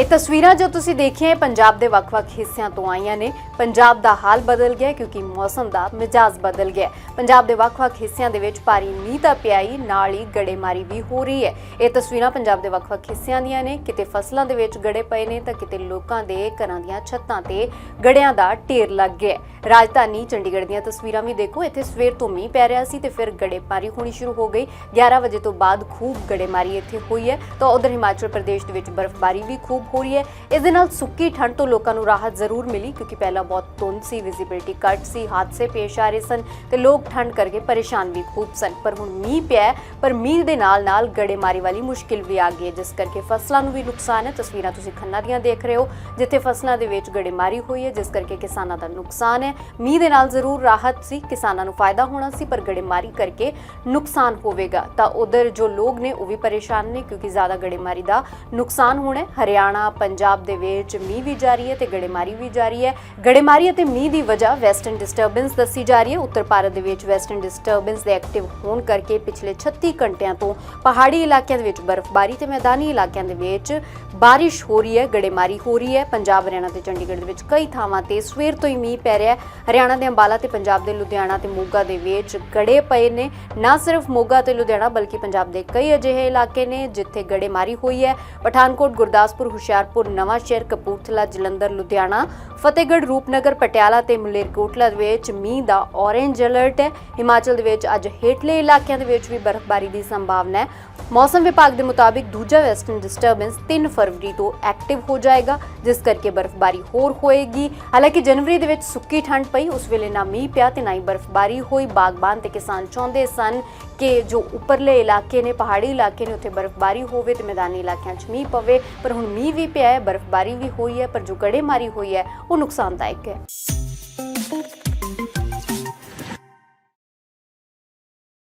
ਇਹ ਤਸਵੀਰਾਂ ਜੋ ਤੁਸੀਂ ਦੇਖੀਆਂ ਪੰਜਾਬ ਦੇ ਵੱਖ-ਵੱਖ ਹਿੱਸਿਆਂ ਤੋਂ ਆਈਆਂ ਨੇ। ਪੰਜਾਬ ਦਾ ਹਾਲ ਬਦਲ ਗਿਆ ਕਿਉਂਕਿ ਮੌਸਮ ਦਾ ਮਿਜਾਜ਼ ਬਦਲ ਗਿਆ ਪੰਜਾਬ ਦੇ ਵੱਖ-ਵੱਖ ਹਿੱਸਿਆਂ ਦੇ ਵਿੱਚ ਭਾਰੀ ਮੀਂਹ ਤਾਂ ਪਿਆ ਹੀ, ਨਾਲ ਹੀ ਗੜੇਮਾਰੀ ਵੀ ਹੋ ਰਹੀ ਹੈ। ਇਹ ਤਸਵੀਰਾਂ ਪੰਜਾਬ ਦੇ ਵੱਖ-ਵੱਖ ਹਿੱਸਿਆਂ ਦੀਆਂ ਨੇ। ਕਿਤੇ ਫਸਲਾਂ ਦੇ ਵਿੱਚ ਗੜੇ ਪਏ ਨੇ ਤਾਂ ਕਿਤੇ ਲੋਕਾਂ ਦੇ ਘਰਾਂ ਦੀਆਂ ਛੱਤਾਂ ਤੇ ਗੜਿਆਂ ਦਾ ਢੇਰ ਲੱਗ ਗਿਆ ਰਾਜਧਾਨੀ ਚੰਡੀਗੜ੍ਹ ਦੀਆਂ ਤਸਵੀਰਾਂ ਵੀ ਦੇਖੋ, ਇੱਥੇ ਸਵੇਰ ਤੋਂ ਮੀਂਹ ਪੈ ਰਿਹਾ ਸੀ ਤੇ ਫਿਰ ਗੜੇਮਾਰੀ ਹੋਣੀ ਸ਼ੁਰੂ ਹੋ ਗਈ। 11 ਵਜੇ ਤੋਂ ਬਾਅਦ ਖੂਬ ਗੜੇਮਾਰੀ ਇੱਥੇ ਹੋਈ ਹੈ ਤਾਂ ਉਧਰ ਹਿਮਾਚਲ ਪ੍ਰਦੇਸ਼ ਦੇ ਵਿੱਚ ਬਰਫ਼ਬਾਰੀ ਵੀ ਖੂਬ ਹੋ ਰਹੀ ਹੈ। ਇਸ ਦੇ ਨਾਲ ਸੁੱਕੀ ਠੰਡ ਤੋਂ ਲੋਕਾਂ ਨੂੰ ਰਾਹਤ ਜ਼ਰੂਰ ਮਿਲੀ, ਕਿਉਂਕਿ ਪਹਿਲਾਂ ਬਹੁਤ ਧੁੰਦ ਸੀ ਵਿਜ਼ਿਬਿਲਟੀ ਘੱਟ ਸੀ, ਹਾਦਸੇ ਪੇਸ਼ ਆ ਰਹੇ ਸਨ ਤੇ ਲੋਕ ਠੰਡ ਕਰਕੇ ਪਰੇਸ਼ਾਨ ਵੀ ਖੂਬ ਸਨ। ਪਰ ਹੁਣ ਮੀਂਹ ਪਿਆ ਪਰ ਮੀਂਹ ਦੇ ਨਾਲ ਨਾਲ ਗੜੇਮਾਰੀ ਵਾਲੀ ਮੁਸ਼ਕਿਲ ਵੀ ਆ ਗਈ ਹੈ, ਜਿਸ ਕਰਕੇ ਫਸਲਾਂ ਨੂੰ ਵੀ ਨੁਕਸਾਨ ਹੈ। ਤਸਵੀਰਾਂ ਤੁਸੀਂ ਖੰਨਾ ਦੀਆਂ ਦੇਖ ਰਹੇ ਹੋ, ਜਿੱਥੇ ਫਸਲਾਂ ਦੇ ਵਿੱਚ ਗੜੇਮਾਰੀ ਹੋਈ ਹੈ, ਜਿਸ ਕਰਕੇ ਕਿਸਾਨਾਂ ਦਾ ਨੁਕਸਾਨ ਹੈ। ਮੀਂਹ ਦੇ ਨਾਲ ਜ਼ਰੂਰ ਰਾਹਤ ਸੀ, ਕਿਸਾਨਾਂ ਨੂੰ ਫਾਇਦਾ ਹੋਣਾ ਸੀ, ਪਰ ਗੜੇਮਾਰੀ ਕਰਕੇ ਨੁਕਸਾਨ ਹੋਵੇਗਾ। ਤਾਂ ਉਧਰ ਜੋ ਲੋਕ ਨੇ, ਉਹ ਵੀ ਪਰੇਸ਼ਾਨ ਨੇ, ਕਿਉਂਕਿ ਜ਼ਿਆਦਾ ਗੜੇਮਾਰੀ ਦਾ ਨੁਕਸਾਨ ਹੋਣਾ ਹਰਿਆਣਾ ਹਰਿਆਣਾ ਪੰਜਾਬ ਦੇ ਵਿੱਚ ਮੀਂਹ ਵੀ ਜਾਰੀ ਹੈ ਤੇ ਗੜੇਮਾਰੀ ਵੀ ਜਾਰੀ ਹੈ। ਗੜੇਮਾਰੀ ਅਤੇ ਮੀਂਹ ਦੀ ਵਜ੍ਹਾ ਵੈਸਟਰਨ ਡਿਸਟਰਬੈਂਸ ਦੱਸੀ ਜਾ ਰਹੀ ਹੈ। ਉੱਤਰ ਭਾਰਤ ਦੇ ਵਿੱਚ ਵੈਸਟਰਨ ਡਿਸਟਰਬੈਂਸ ਦੇ ਐਕਟਿਵ ਹੋਣ ਕਰਕੇ ਪਿਛਲੇ 36 ਘੰਟਿਆਂ ਤੋਂ ਪਹਾੜੀ ਇਲਾਕਿਆਂ ਦੇ ਵਿੱਚ ਬਰਫ਼ਬਾਰੀ ਤੇ ਮੈਦਾਨੀ ਇਲਾਕਿਆਂ ਦੇ ਵਿੱਚ ਬਾਰਿਸ਼ ਹੋ ਰਹੀ ਹੈ, ਗੜੇਮਾਰੀ ਹੋ ਰਹੀ ਹੈ। ਪੰਜਾਬ, ਹਰਿਆਣਾ ਤੇ ਚੰਡੀਗੜ੍ਹ ਦੇ ਵਿੱਚ ਕਈ ਥਾਵਾਂ ਤੇ ਸਵੇਰ ਤੋਂ ਹੀ ਮੀਂਹ ਪੈ ਰਿਹਾ ਹੈ। ਹਰਿਆਣਾ ਦੇ ਅੰਬਾਲਾ ਤੇ ਪੰਜਾਬ ਦੇ ਲੁਧਿਆਣਾ ਤੇ ਮੋਗਾ ਦੇ ਵਿੱਚ ਗੜੇ ਪਏ ਨੇ। ਨਾ ਸਿਰਫ ਮੋਗਾ ਤੇ ਲੁਧਿਆਣਾ, ਬਲਕਿ ਪੰਜਾਬ ਦੇ ਕਈ ਅਜਿਹੇ ਇਲਾਕੇ ਨੇ ਜਿੱਥੇ ਗੜੇਮਾਰੀ ਹੋਈ ਹੈ। ਪਠਾਨਕੋਟ, ਗੁਰਦਾਸਪੁਰ ਹੁਸ਼ਿਆਰਪੁਰ, ਨਵਾਂ ਸ਼ਹਿਰ ਕਪੂਰਥਲਾ, ਜਲੰਧਰ, ਲੁਧਿਆਣਾ, ਫਤਿਹਗੜ੍ਹ, ਰੂਪਨਗਰ, ਪਟਿਆਲਾ ਤੇ ਮਲੇਰਕੋਟਲਾ ਦੇ ਵਿੱਚ ਮੀਂਹ ਦਾ ਔਰੇਂਜ ਅਲਰਟ ਹੈ। ਹਿਮਾਚਲ ਦੇ ਵਿੱਚ ਅੱਜ ਹੇਠਲੇ ਇਲਾਕਿਆਂ ਦੇ ਵਿੱਚ ਵੀ ਬਰਫ਼ਬਾਰੀ ਦੀ ਸੰਭਾਵਨਾ ਹੈ। ਮੌਸਮ ਵਿਭਾਗ ਦੇ ਮੁਤਾਬਿਕ ਦੂਜਾ ਵੈਸਟਰਨ ਡਿਸਟਰਬੈਂਸ 3 ਫਰਵਰੀ ਤੋਂ ਐਕਟਿਵ ਹੋ ਜਾਏਗਾ, ਜਿਸ ਕਰਕੇ ਬਰਫ਼ਬਾਰੀ ਹੋਰ ਹੋਏਗੀ। ਹਾਲਾਂਕਿ ਜਨਵਰੀ ਦੇ ਵਿੱਚ ਸੁੱਕੀ ਠੰਡ ਪਈ, ਉਸ ਵੇਲੇ ਨਾ ਮੀਂਹ ਪਿਆ ਤੇ ਨਾ ਹੀ ਬਰਫ਼ਬਾਰੀ ਹੋਈ। ਬਾਗਬਾਨ ਤੇ ਕਿਸਾਨ ਚਾਹੁੰਦੇ ਸਨ ਕਿ ਜੋ ਉੱਪਰਲੇ ਇਲਾਕੇ ਨੇ, ਪਹਾੜੀ ਇਲਾਕੇ ਨੇ, ਉੱਥੇ ਬਰਫ਼ਬਾਰੀ ਹੋਵੇ ਤੇ ਮੈਦਾਨੀ ਇਲਾਕਿਆਂ 'ਚ ਮੀਂਹ ਪਵੇ, ਪਰ ਹੁਣ ਮੀਂਹ ਵੀ ਪਿਆ ਹੈ, ਬਰਫ਼ਬਾਰੀ ਵੀ ਹੋਈ ਹੈ, ਪਰ ਜੋ ਗੜੇਮਾਰੀ ਹੋਈ ਹੈ, ਉਹ ਨੁਕਸਾਨਦਾਇਕ ਹੈ।